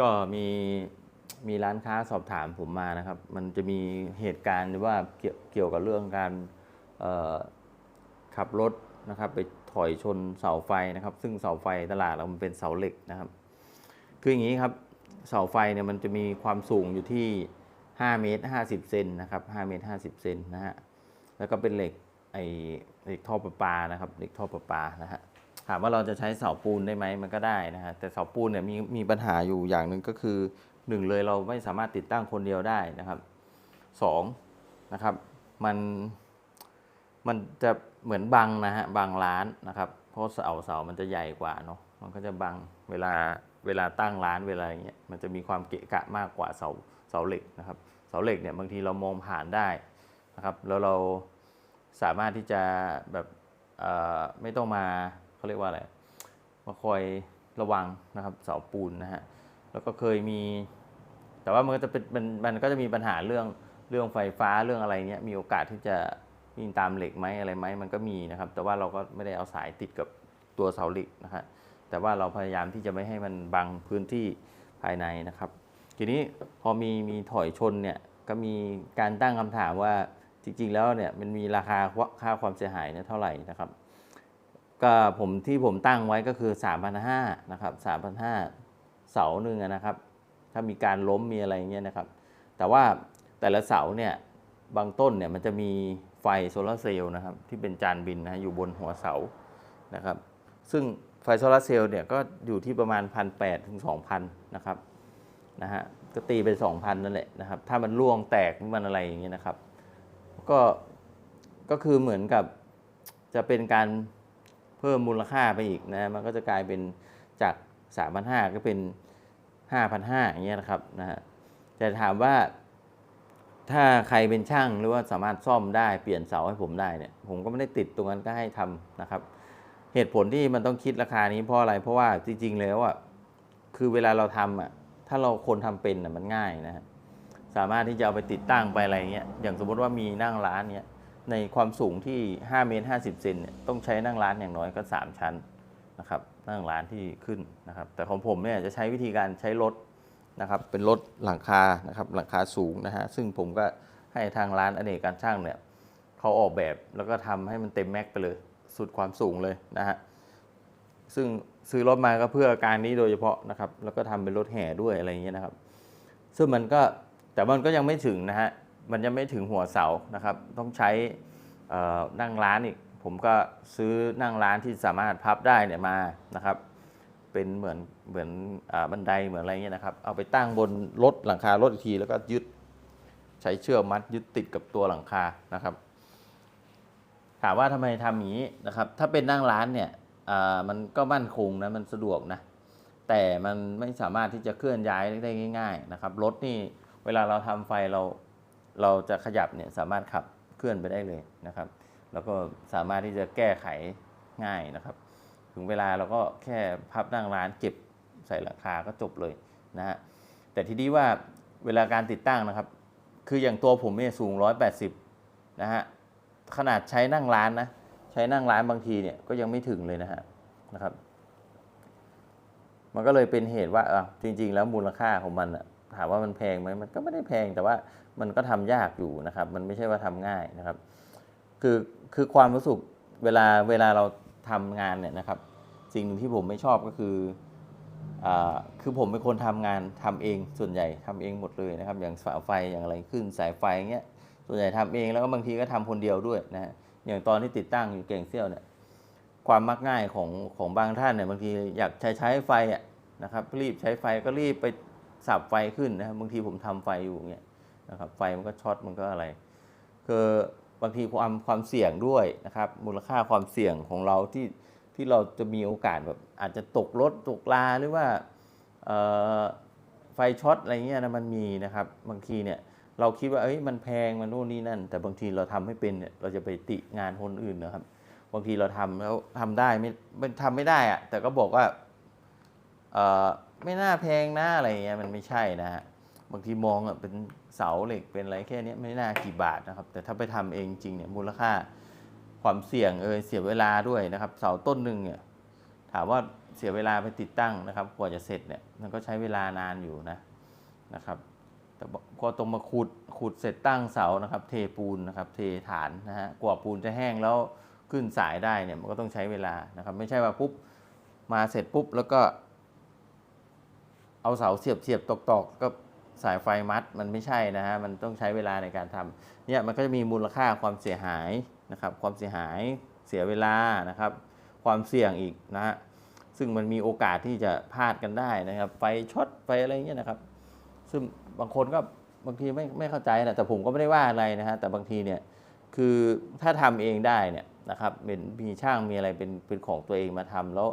ก็มีมีร้านค้าสอบถามผมมานะครับ มันจะมีเหตุการณ์ว่าเกี่ยวเกี่ยวกับเรื่องการขับรถนะครับ ไปถอยชนเสาไฟนะครับ ซึ่งเสาไฟตลาดเรามันเป็นเสาเหล็กนะครับ คืออย่างนี้ครับเสาไฟเนี่ยมันจะมีความสูงอยู่ที่ 5 เมตร 50 เซนนะครับ 5 เมตร 50 เซนนะฮะแล้วก็เป็นเหล็กไอเหล็กท่อประปานะครับเหล็กท่อประปานะฮะ ถามว่าเราจะใช้เสาปูนได้ไหมมันก็ได้นะฮะแต่เสาปูนเนี่ยมีมีปัญหาอยู่อย่างหนึ่งก็คือหนึ่งเลยเราไม่สามารถติดตั้งคนเดียวได้นะครับสองนะครับมันมันจะเหมือนบังนะฮะบังร้านนะครับ เพราะเสาเสามันจะใหญ่กว่าเนาะมันก็จะบังเวลาเวลาตั้งร้านเวลาอย่างเงี้ยมันจะมีความเกะกะมากกว่าเสาเสาเหล็กนะครับเสาเหล็กเนี่ยบางทีเรามองผ่านได้นะครับแล้วเราสามารถที่จะแบบเอ่อไม่ต้องมา เขาเรียกว่าอะไรมาคอยระวังนะครับเสาปูนนะฮะแล้วก็เคยมี แต่ว่ามันก็จะเป็นมันมันก็จะมีปัญหาเรื่องเรื่องไฟฟ้าเรื่องอะไรเนี้ยมีโอกาสที่จะวิ่งตามเหล็กไหมอะไรไหมมันก็มีนะครับ แต่ว่าเราก็ไม่ได้เอาสายติดกับตัวเสาเหล็กนะฮะแต่ว่าเราพยายามที่จะไม่ให้มันบังพื้นที่ภายในนะครับ ทีนี้พอมีมีถอยชนเนี่ยก็มีการตั้งคำถามว่าจริงๆแล้วเนี่ยมันมีราคาค่าความเสียหายเนี่ยเท่าไหร่นะครับ ก็ผมที่ผมตั้งไว้ก็คือ 3,500นะครับ3,500เสาหนึ่งนะครับ ถ้ามีการล้มมีอะไรเงี้ยนะครับ แต่ว่าแต่ละเสาเนี่ยบางต้นเนี่ยมันจะมีไฟโซลาร์เซลล์นะครับที่เป็นจานบินนะอยู่บนหัวเสานะครับ ซึ่งไฟโซลาร์เซลล์เนี่ยก็อยู่ที่ประมาณ 1,800ถึง2,000นะครับนะฮะก็ตีไป2,000 นั่นแหละนะครับ ถ้ามันร่วงแตกมันอะไรอย่างเงี้ยนะครับ ก็ก็คือเหมือนกับจะเป็นการ เพิ่มมูลค่าไปอีกนะมันก็จะกลายเป็นจาก 3,500 ก็เป็น 5,500 อย่างเงี้ยนะครับนะฮะแต่ถามว่าถ้าใครเป็นช่างหรือว่าสามารถซ่อมได้เปลี่ยนเสาให้ผมได้เนี่ยผมก็ไม่ได้ติดตรงนั้นก็ให้ทำนะครับ เหตุผลที่มันต้องคิดราคานี้เพราะอะไรเพราะว่าจริง ๆ แล้วอะคือเวลาเราทำอะถ้าเราคนทำเป็นอะมันง่ายนะฮะสามารถที่จะเอาไปติดตั้งไปอะไรเงี้ยอย่างสมมติว่ามีนั่งร้านเนี้ย ในความสูงที่ 5 เมตร 50 เซนเนี่ยต้องใช้นั่งร้านอย่างน้อยก็ 3 ชั้นนะครับนั่งร้านที่ขึ้นนะครับ แต่ของผมเนี่ยจะใช้วิธีการใช้รถนะครับ เป็นรถหลังคานะครับหลังคาสูงนะฮะซึ่งผมก็ให้ทางร้านอเนกการช่างเนี่ยเขาออกแบบแล้วก็ทำให้มันเต็มแม็กไปเลย สุดความสูงเลยนะฮะซึ่งซื้อรถมาก็เพื่อการนี้โดยเฉพาะนะครับ แล้วก็ทำเป็นรถแห่ด้วยอะไรอย่างเงี้ยนะครับ ซึ่งมันก็แต่มันก็ยังไม่ถึงนะฮะ มันยังไม่ถึงหัวเสานะครับ ต้องใช้นั่งร้านอีก ผมก็ซื้อนั่งร้านที่สามารถพับได้เนี่ยมานะครับ เป็นเหมือนเหมือนอบันไดเหมือนอะไรเงี้ยนะครับ เอาไปตั้งบนรถหลังคารถอีกทีแล้วก็ยึดใช้เชือกมัดยึดติดกับตัวหลังคานะครับ ถามว่าทำไมทำอย่างนี้นะครับ ถ้าเป็นนั่งร้านเนี่ยมันก็มั่นคงนะมันสะดวกนะแต่มันไม่สามารถที่จะเคลื่อนย้ายได้ง่าย ๆ นะครับรถนี่เวลาเราทำไฟเรา เราจะขยับเนี่ยสามารถขับเคลื่อนไปได้เลยนะครับ แล้วก็สามารถที่จะแก้ไขง่ายนะครับ ถึงเวลาเราก็แค่พับนั่งร้านเก็บใส่หลังคาก็จบเลยนะฮะแต่ทีนี้ว่าเวลาการติดตั้งนะครับ คืออย่างตัวผมเนี่ยสูง 180 นะฮะขนาดใช้นั่งร้านนะใช้นั่งร้านบางทีเนี่ยก็ยังไม่ถึงเลยนะฮะนะครับ มันก็เลยเป็นเหตุว่าเออจริง ๆ แล้วมูลค่าของมันอะ ถามว่ามันแพงไหมมันก็ไม่ได้แพงแต่ว่ามันก็ทำยากอยู่นะครับ มันไม่ใช่ว่าทำง่ายนะครับ คือคือความรู้สึกเวลาเวลาเราทำงานเนี่ยนะครับ สิ่งหนึ่งที่ผมไม่ชอบก็คืออ่าคือผมเป็นคนทำงานทำเองส่วนใหญ่ทำเองหมดเลยนะครับ อย่างสายไฟอย่างอะไรขึ้นสายไฟเงี้ยส่วนใหญ่ทำเองแล้วก็บางทีก็ทำคนเดียวด้วยนะฮะอย่างตอนที่ติดตั้งอยู่เก่งเซี่ยวเนี่ยความมักง่ายของของบางท่านเนี่ยบางทีอยากใช้ใช้ไฟอะนะครับรีบใช้ไฟก็รีบไป สับไฟขึ้นนะครับบางทีผมทำไฟอยู่อย่างเงี้ยนะครับไฟมันก็ช็อตมันก็อะไร คือบางทีความความเสี่ยงด้วยนะครับมูลค่าความเสี่ยงของเราที่ที่เราจะมีโอกาสแบบอาจจะตกรถตกลาหรือว่าเอ่อไฟช็อตอะไรเงี้ยนะมันมีนะครับบางทีเนี่ยเราคิดว่าเอ้ยมันแพงมันโน่นนี่นั่น แต่บางทีเราทำให้เป็นเนี่ยเราจะไปติงานคนอื่นนะครับ บางทีเราทำแล้วทำได้ไม่ทำไม่ได้อะแต่ก็บอกว่าเออ ไม่น่าแพงนะอะไรเงี้ยมันไม่ใช่นะฮะบางทีมองอะเป็นเสาเหล็กเป็นอะไรแค่นี้ไม่น่ากี่บาทนะครับ แต่ถ้าไปทำเองจริงเนี่ยมูลค่าความเสี่ยงเอยเสียเวลาด้วยนะครับ เสาต้นหนึ่งเนี่ยถามว่าเสียเวลาไปติดตั้งนะครับกว่าจะเสร็จเนี่ยมันก็ใช้เวลานานอยู่นะนะครับแต่ก็ต้องมาขุดขุดเสร็จตั้งเสานะครับ เทปูนนะครับ เทฐานนะฮะกว่าปูนจะแห้งแล้วขึ้นสายได้เนี่ยมันก็ต้องใช้เวลานะครับ ไม่ใช่ว่าปุ๊บมาเสร็จปุ๊บแล้วก็ เอาเสาเสียบเสียบตอกตอกก็สายไฟมัดมันไม่ใช่นะฮะมันต้องใช้เวลาในการทำเนี่ยมันก็จะมีมูลค่าความเสียหายนะครับ ความเสียหายเสียเวลานะครับ ความเสี่ยงอีกนะฮะซึ่งมันมีโอกาสที่จะพลาดกันได้นะครับ ไฟช็อตไฟอะไรเงี้ยนะครับ ซึ่งบางคนก็บางทีไม่ไม่เข้าใจนะแต่ผมก็ไม่ได้ว่าอะไรนะฮะแต่บางทีเนี่ยคือถ้าทำเองได้เนี่ยนะครับเป็นมีช่างมีอะไรเป็นเป็นของตัวเองมาทำแล้ว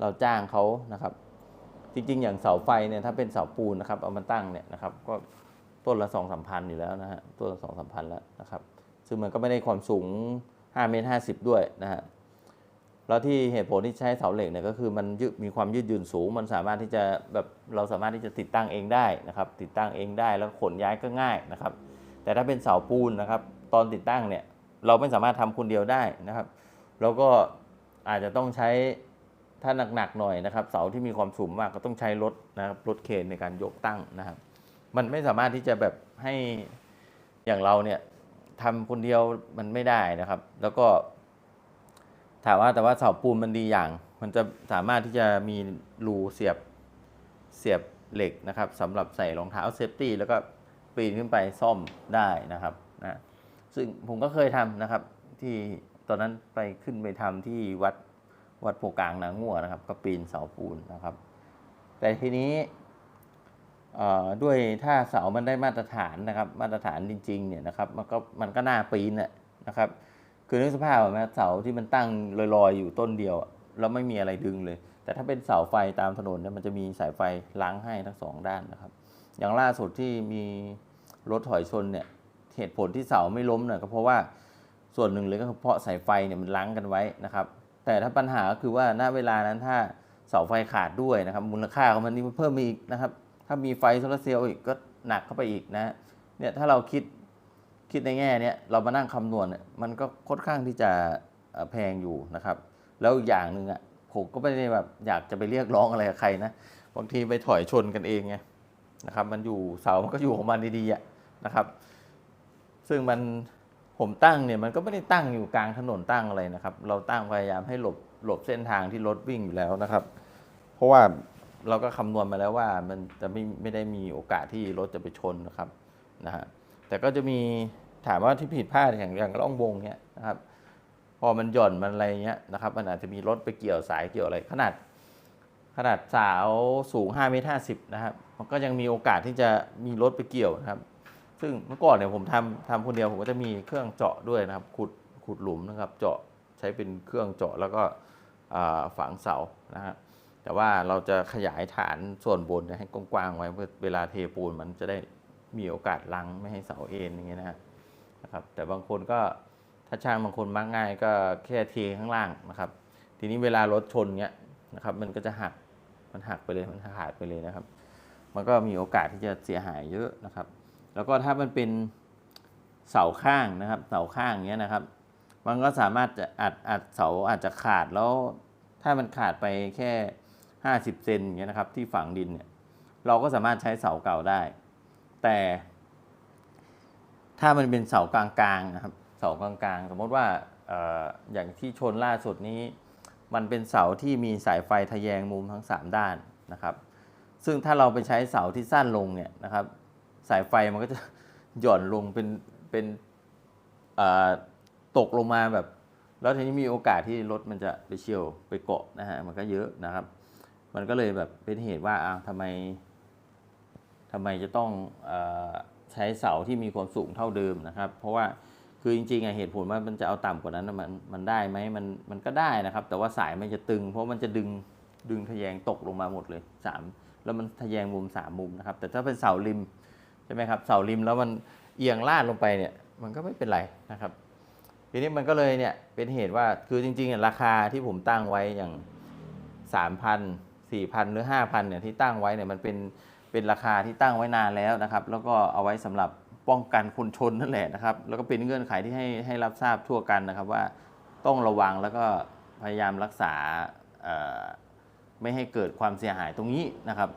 เราจ้างเขานะครับ จริง ๆ อย่างเสาไฟเนี่ยถ้าเป็นเสาปูนนะครับเอามาตั้งเนี่ยนะครับก็ต้นละสองสามพันอยู่แล้วนะฮะต้นละสองสามพันแล้วนะครับซึ่งมันก็ไม่ได้ความสูง5เมตร50 ด้วยนะฮะแล้วที่เหตุผลที่ใช้เสาเหล็กเนี่ยก็คือมันมีความยืดหยุ่นสูง มันสามารถที่จะแบบเราสามารถที่จะติดตั้งเองได้นะครับ ติดตั้งเองได้แล้วขนย้ายก็ง่ายนะครับ แต่ถ้าเป็นเสาปูนนะครับ ตอนติดตั้งเนี่ยเราไม่สามารถทำคนเดียวได้นะครับ แล้วก็อาจจะต้องใช้ ถ้าหนักๆหน่อยนะครับเสาที่มีความสูงมากก็ต้องใช้รถนะครับรถเคนในการยกตั้งนะครับ มันไม่สามารถที่จะแบบให้อย่างเราเนี่ยทำคนเดียวมันไม่ได้นะครับ แล้วก็ถามว่าแต่ว่าเสาปูนมันดีอย่าง มันจะสามารถที่จะมีรูเสียบเสียบเหล็กนะครับสำหรับใส่รองเท้าเซฟตี้แล้วก็ปีนขึ้นไปซ่อมได้นะครับนะซึ่งผมก็เคยทำนะครับที่ตอนนั้นไปขึ้นไปทำที่วัด วัดโพกลางนางงัวนะครับ ก็ปีนเสาปูนนะครับ แต่ทีนี้ด้วยถ้าเสามันได้มาตรฐานนะครับ มาตรฐานจริงๆเนี่ยนะครับมันก็มันก็น่าปีนน่ะนะครับ คือนึกสภาพแบบเสาที่มันตั้งลอยๆอยู่ต้นเดียวแล้วไม่มีอะไรดึงเลย แต่ถ้าเป็นเสาไฟตามถนนเนี่ยมันจะมีสายไฟล้างให้ทั้งสองด้านนะครับ อย่างล่าสุดที่มีรถถอยชนเนี่ยเหตุผลที่เสาไม่ล้มเนี่ยก็เพราะว่าส่วนหนึ่งเลยก็เพราะสายไฟเนี่ยมันล้างกันไว้นะครับ แต่ถ้าปัญหาก็คือว่าณเวลานั้นถ้าเสาไฟขาดด้วยนะครับ มูลค่าของมันนี่มันเพิ่มมาอีกนะครับ ถ้ามีไฟโซลาร์เซลล์อีกก็หนักเข้าไปอีกนะเนี่ยถ้าเราคิดคิดในแง่เนี้ยเรามานั่งคำนวณเนี่ยมันก็ค่อนข้างที่จะแพงอยู่นะครับ แล้วอย่างหนึ่งอะผมก็ไม่ได้แบบอยากจะไปเรียกร้องอะไรกับใครนะบางทีไปถอยชนกันเองไงนะครับ มันอยู่เสามันก็อยู่ของมันดีๆอะนะครับ ซึ่งมัน ผมตั้งเนี่ยมันก็ไม่ได้ตั้งอยู่กลางถนนตั้งอะไรนะครับ เราตั้งพยายามให้หลบหลบเส้นทางที่รถวิ่งอยู่แล้วนะครับ เพราะว่าเราก็คำนวณมาแล้วว่ามันจะไม่ไม่ได้มีโอกาสที่รถจะไปชนนะครับนะฮะแต่ก็จะมีถามว่าที่ผิดพลาดอย่างอย่างล่องวงเนี้ยนะครับ พอมันหย่อนมันอะไรเงี้ยนะครับ มันอาจจะมีรถไปเกี่ยวสายเกี่ยวอะไร ขนาด ขนาดสาวสูง5เมตร50นะครับ มันก็ยังมีโอกาสที่จะมีรถไปเกี่ยวนะครับ ซึ่งเมื่อก่อนเนี่ยผมทำทำคนเดียวผมก็จะมีเครื่องเจาะด้วยนะครับ ขุดขุดหลุมนะครับ เจาะใช้เป็นเครื่องเจาะแล้วก็ฝังเสานะฮะแต่ว่าเราจะขยายฐานส่วนบนให้กว้างๆไว้เพื่อเวลาเทปูนมันจะได้มีโอกาสลังไม่ให้เสาเอ็นอย่างเงี้ยนะฮะนะครับ แต่บางคนก็ถ้าช่างบางคนมักง่ายก็แค่เทข้างล่างนะครับ ทีนี้เวลารถชนเงี้ยนะครับมันก็จะหักมันหักไปเลยมันขาดไปเลยนะครับ มันก็มีโอกาสที่จะเสียหายเยอะนะครับ แล้วก็ถ้ามันเป็นเสาข้างนะครับ เสาข้างเงี้ยนะครับ มันก็สามารถจะอัดอัดเสาอาจจะขาดแล้ว ถ้ามันขาดไปแค่ 50 เซนเงี้ยนะครับ ที่ฝังดินเนี่ยเราก็สามารถใช้เสาเก่าได้ แต่ ถ้ามันเป็นเสากลางๆนะครับ เสากลางๆ สมมติว่าอออย่างที่ชนล่าสุดนี้ มันเป็นเสาที่มีสายไฟทะแยงมุมทั้ง 3 ด้านนะครับ ซึ่งถ้าเราไปใช้เสาที่สั้นลงเนี่ยนะครับ สายไฟมันก็จะหย่อนลงเป็นเป็นตกลงมาแบบ แล้วทีนี้มีโอกาสที่รถมันจะไปเฉียวไปเกาะนะฮะมันก็เยอะนะครับ มันก็เลยแบบเป็นเหตุว่าอ้าวทำไมทำไมจะต้องอใช้เสาที่มีความสูงเท่าเดิมนะครับ เพราะว่าคือจริงๆอะเหตุผลว่ามันจะเอาต่ำกว่านั้นมันมันได้ไหมมันมันก็ได้นะครับ แต่ว่าสายมันจะตึง เพราะมันจะดึงดึงทะแยงตกลงมาหมดเลยสามแล้วมันทะแยงมุมสามมุมนะครับ แต่ถ้าเป็นเสาริม ใช่ไหมครับเสาริมแล้วมันเอียงลาดลงไปเนี่ยมันก็ไม่เป็นไรนะครับทีนี้มันก็เลยเนี่ยเป็นเหตุว่าคือจริงๆราคาที่ผมตั้งไว้อย่างสามพันสี่พันหรือห้าพันเนี่ยที่ตั้งไว้เนี่ยมันเป็นเป็นราคาที่ตั้งไว้นานแล้วนะครับ แล้วก็เอาไว้สำหรับป้องกันคนชนนั่นแหละนะครับ แล้วก็เป็นเงื่อนไขที่ให้ให้รับทราบทั่วกันนะครับว่าต้องระวังแล้วก็พยายามรักษาไม่ให้เกิดความเสียหายตรงนี้นะครับ